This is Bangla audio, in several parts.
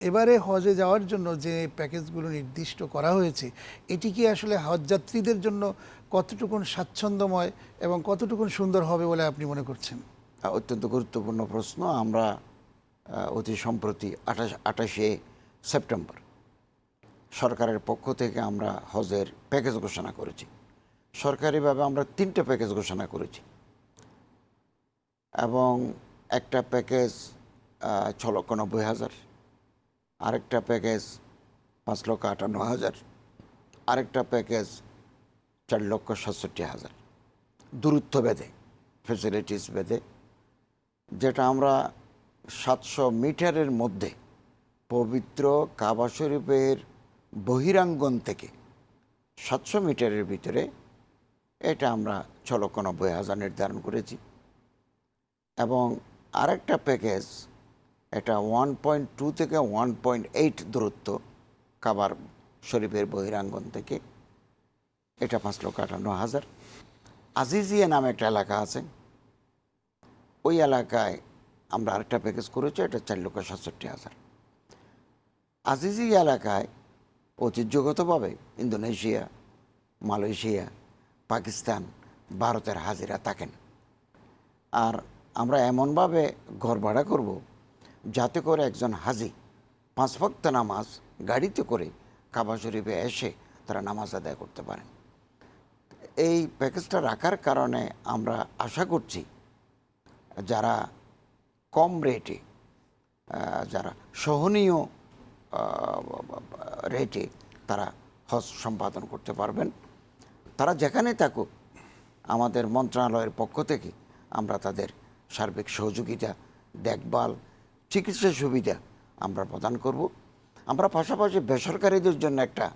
এবারে হজে যাওয়ার জন্য যে প্যাকেজগুলো নির্দিষ্ট করা হয়েছে, এটি কি আসলে হজযাত্রীদের জন্য কতটুকুন স্বাচ্ছন্দ্যময় এবং কতটুকুন সুন্দর হবে বলে আপনি মনে করছেন? অত্যন্ত গুরুত্বপূর্ণ প্রশ্ন। আমরা অতি সম্প্রতি আঠাশ, আঠাশে সেপ্টেম্বর সরকারের পক্ষ থেকে আমরা হজের প্যাকেজ ঘোষণা করেছি। সরকারিভাবে আমরা তিনটে প্যাকেজ ঘোষণা করেছি। এবং একটা প্যাকেজ ছ লক্ষ নব্বই হাজার আরেকটা প্যাকেজ পাঁচ লক্ষ আটান্ন হাজার, আরেকটা প্যাকেজ চার লক্ষ সাতষট্টি হাজার। দূরত্ব বেঁধে ফেসিলিটিস বেঁধে, যেটা আমরা সাতশো মিটারের মধ্যে পবিত্র কাবা শরীফের বহিরাঙ্গন থেকে সাতশো মিটারের ভিতরে এটা আমরা ছ লক্ষ নব্বই হাজার নির্ধারণ করেছি। এবং আরেকটা প্যাকেজ এটা ওয়ান পয়েন্ট টু থেকে ওয়ান পয়েন্ট এইট দূরত্ব কাবার শরীফের বহিরাঙ্গন থেকে। এটা পাঁচ লক্ষ আটান্ন হাজার। আজিজিয়া নামে একটা এলাকা আছে। ওই এলাকায় আমরা আরেকটা প্যাকেজ করেছি, এটা চার লক্ষ সাতষট্টি হাজার। আজিজি এলাকায় ঐতিহ্যগতভাবে ইন্দোনেশিয়া, মালয়েশিয়া, পাকিস্তান, ভারতের হাজিরা থাকেন। আর আমরা এমনভাবে ঘর ভাড়া করব যাতে করে একজন হাজি পাঁচ ভক্ত নামাজ গাড়িতে করে কাবা শরীফে এসে তারা নামাজ আদায় করতে পারেন। এই প্যাকেজটা রাখার কারণে আমরা আশা করছি যারা কম রেটে যারা সহনীয় রেটে তারা হজ সম্পাদন করতে পারবেন। তারা যেখানে থাকুক, আমাদের মন্ত্রণালয়ের পক্ষ থেকে আমরা তাদের সার্বিক সহযোগিতা, দেখভাল চিকিৎসা সুবিধা আমরা প্রদান করব। আমরা পাশাপাশি বেসরকারিদের জন্য একটা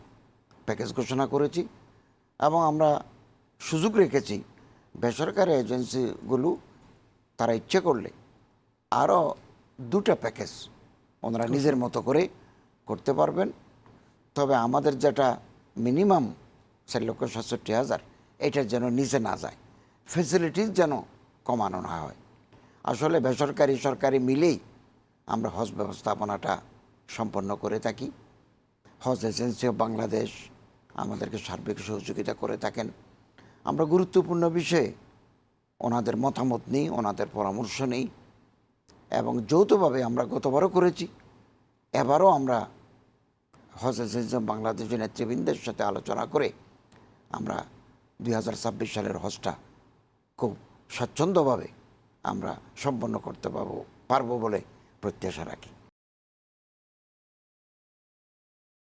প্যাকেজ ঘোষণা করেছি এবং আমরা সুযোগ রেখেছি বেসরকারি এজেন্সিগুলো তারা ইচ্ছে করলে আরও দুটা প্যাকেজ ওনারা নিজের মতো করে করতে পারবেন। তবে আমাদের যেটা মিনিমাম চার লক্ষ সাতষট্টি হাজার, এটা যেন নিচে না যায় ফেসিলিটিস যেন কমানো না হয়। আসলে বেসরকারি সরকারি মিলেই আমরা হজ ব্যবস্থাপনাটা সম্পন্ন করে থাকি। হজ এজেন্সি অফ বাংলাদেশ আমাদেরকে সার্বিক সহযোগিতা করে থাকেন। আমরা গুরুত্বপূর্ণ বিষয়ে ওনাদের মতামত নিই, ওনাদের পরামর্শ নিই এবং যৌথভাবে আমরা গতবারও করেছি। এবারও আমরা হজ এজেন্সি অফ বাংলাদেশের নেতৃবৃন্দের সাথে আলোচনা করে আমরা দু হাজার ছাব্বিশ সালের হজটা খুব স্বাচ্ছন্দ্যভাবে আমরা সম্পন্ন করতে পারব পারব বলে প্রত্যাশা রাখি।